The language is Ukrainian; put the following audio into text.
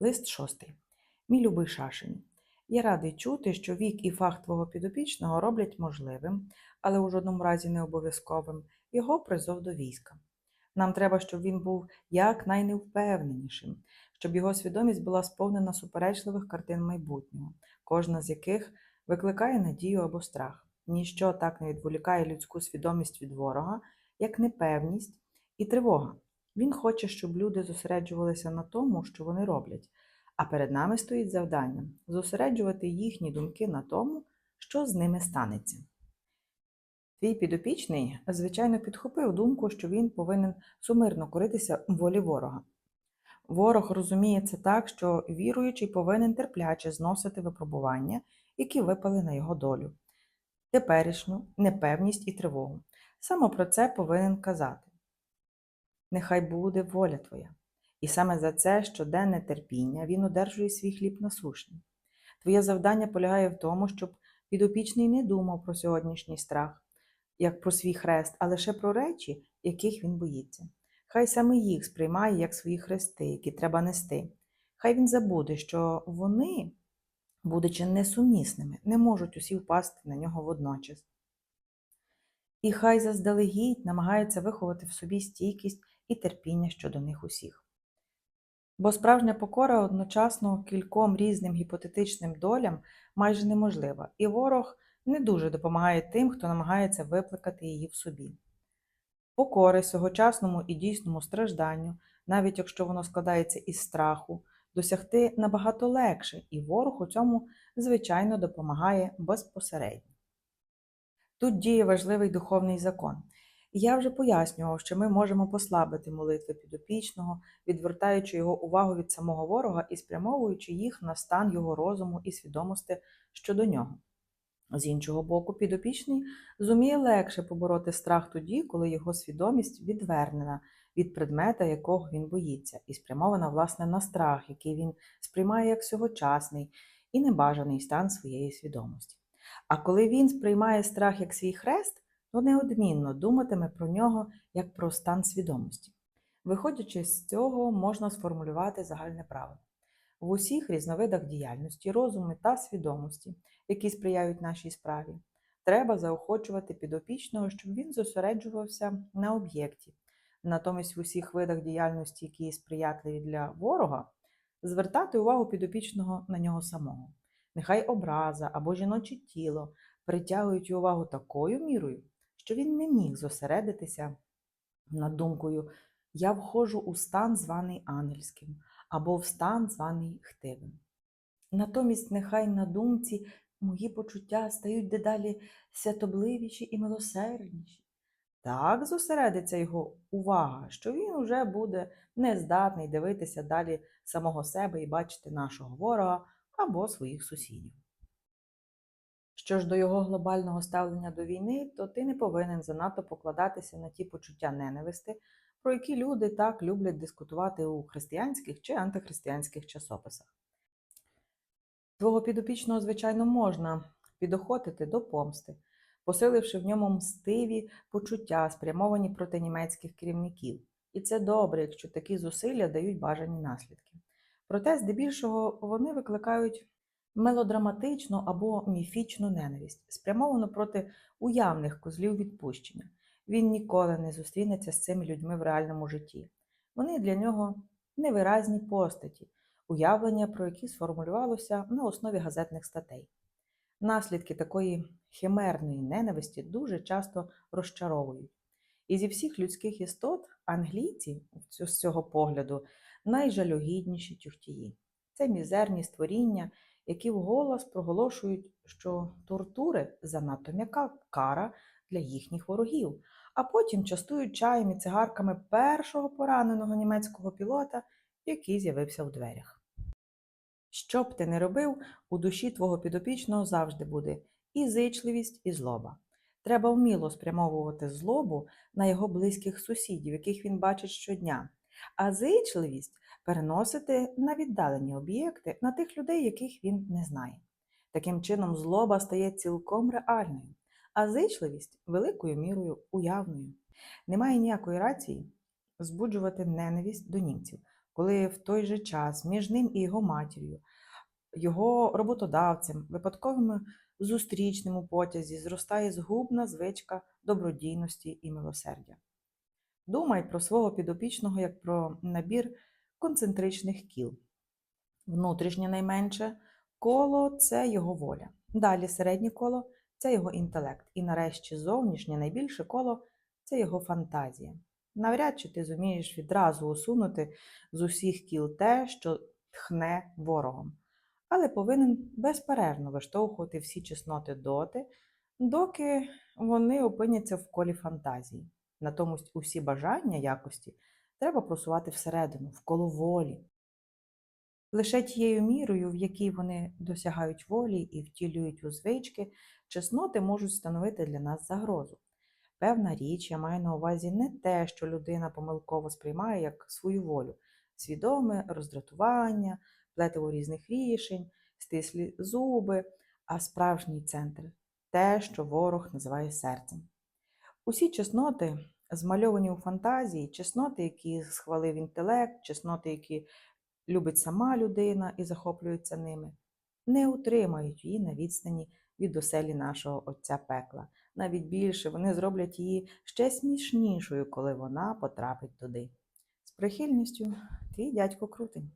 Лист шостий. Мій любий Шашень. Я радий чути, що вік і фах твого підопічного роблять можливим, але у жодному разі не обов'язковим, його призов до війська. Нам треба, щоб він був якнайневпевненішим, щоб його свідомість була сповнена суперечливих картин майбутнього, кожна з яких викликає надію або страх. Ніщо так не відволікає людську свідомість від ворога, як непевність і тривога. Він хоче, щоб люди зосереджувалися на тому, що вони роблять, а перед нами стоїть завдання зосереджувати їхні думки на тому, що з ними станеться. Твій підопічний, звичайно, підхопив думку, що він повинен сумирно коритися волі ворога. Ворог розуміє це так, що віруючий повинен терпляче зносити випробування, які випали на його долю, теперішню непевність і тривогу. Саме про це повинен казати. Нехай буде воля твоя. І саме за це щоденне терпіння він одержує свій хліб насушний. Твоє завдання полягає в тому, щоб підопічний не думав про сьогоднішній страх, як про свій хрест, а лише про речі, яких він боїться. Хай саме їх сприймає як свої хрести, які треба нести. Хай він забуде, що вони, будучи несумісними, не можуть усі впасти на нього водночас. І хай заздалегідь намагається виховати в собі стійкість і терпіння щодо них усіх. Бо справжня покора одночасно кільком різним гіпотетичним долям майже неможлива, і ворог не дуже допомагає тим, хто намагається викликати її в собі. Покори сьогочасному і дійсному стражданню, навіть якщо воно складається із страху, досягти набагато легше, і ворог у цьому, звичайно, допомагає безпосередньо. Тут діє важливий духовний закон. І Я вже пояснював, що ми можемо послабити молитви підопічного, відвертаючи його увагу від самого ворога і спрямовуючи їх на стан його розуму і свідомості щодо нього. З іншого боку, підопічний зуміє легше побороти страх тоді, коли його свідомість відвернена від предмета, якого він боїться, і спрямована власне на страх, який він сприймає як сьогочасний і небажаний стан своєї свідомості. А коли він сприймає страх як свій хрест, то неодмінно думатиме про нього як про стан свідомості. Виходячи з цього, можна сформулювати загальне правило. В усіх різновидах діяльності, розуму та свідомості, які сприяють нашій справі, треба заохочувати підопічного, щоб він зосереджувався на об'єкті. Натомість в усіх видах діяльності, які сприятливі для ворога, звертати увагу підопічного на нього самого. Нехай образа або жіноче тіло притягують увагу такою мірою, що він не міг зосередитися над думкою Я входжу у стан, званий ангельським, або в стан, званий хтивим. Натомість, нехай на думці мої почуття стають дедалі святобливіші і милосердніші. Так зосередиться його увага, що він уже буде нездатний дивитися далі самого себе і бачити нашого ворога або своїх сусідів. Що ж до його глобального ставлення до війни, то ти не повинен занадто покладатися на ті почуття ненависти, про які люди так люблять дискутувати у християнських чи антихристиянських часописах. Твого підопічного, звичайно, можна підохотити до помсти, посиливши в ньому мстиві почуття, спрямовані проти німецьких керівників. І це добре, якщо такі зусилля дають бажані наслідки. Проте, здебільшого, вони викликають мелодраматичну або міфічну ненависть, спрямовану проти уявних козлів відпущення. Він ніколи не зустрінеться з цими людьми в реальному житті. Вони для нього невиразні постаті, уявлення, про які сформулювалося на основі газетних статей. Наслідки такої химерної ненависті дуже часто розчаровують. І зі всіх людських істот англійці з цього погляду найжалюгідніші тюхтії. Це мізерні створіння, які вголос проголошують, що тортури занадто м'яка кара для їхніх ворогів, а потім частують чаєм і цигарками першого пораненого німецького пілота, який з'явився у дверях. Що б ти не робив, у душі твого підопічного завжди буде і зичливість, і злоба. Треба вміло спрямовувати злобу на його близьких сусідів, яких він бачить щодня, а зичливість переносити на віддалені об'єкти на тих людей, яких він не знає. Таким чином, злоба стає цілком реальною, а зичливість великою мірою уявною. Немає ніякої рації збуджувати ненависть до німців, коли в той же час між ним і його матір'ю, його роботодавцем, випадковими в зустрічному потязі зростає згубна звичка добродійності і милосердя. Думай про свого підопічного як про набір концентричних кіл. Внутрішнє найменше коло це його воля. Далі середнє коло це його інтелект. І нарешті зовнішнє найбільше коло це його фантазія. Навряд чи ти зумієш відразу усунути з усіх кіл те, що тхне ворогом, але повинен безперервно виштовхувати всі чесноти доти, доки вони опиняться в колі фантазії. Натомусь усі бажання якості треба просувати всередину, в коло волі. Лише тією мірою, в якій вони досягають волі і втілюють у звички, чесноти можуть становити для нас загрозу. Певна річ, я маю на увазі не те, що людина помилково сприймає як свою волю, свідоме роздратування, плетиво різних рішень, стислі зуби, а справжній центр те, що ворог називає серцем. Усі чесноти, змальовані у фантазії, чесноти, які схвалив інтелект, чесноти, які любить сама людина і захоплюється ними, не утримають її на відстані від оселі нашого Отця пекла. Навіть більше вони зроблять її ще смішнішою, коли вона потрапить туди. З прихильністю, твій дядько Крутень.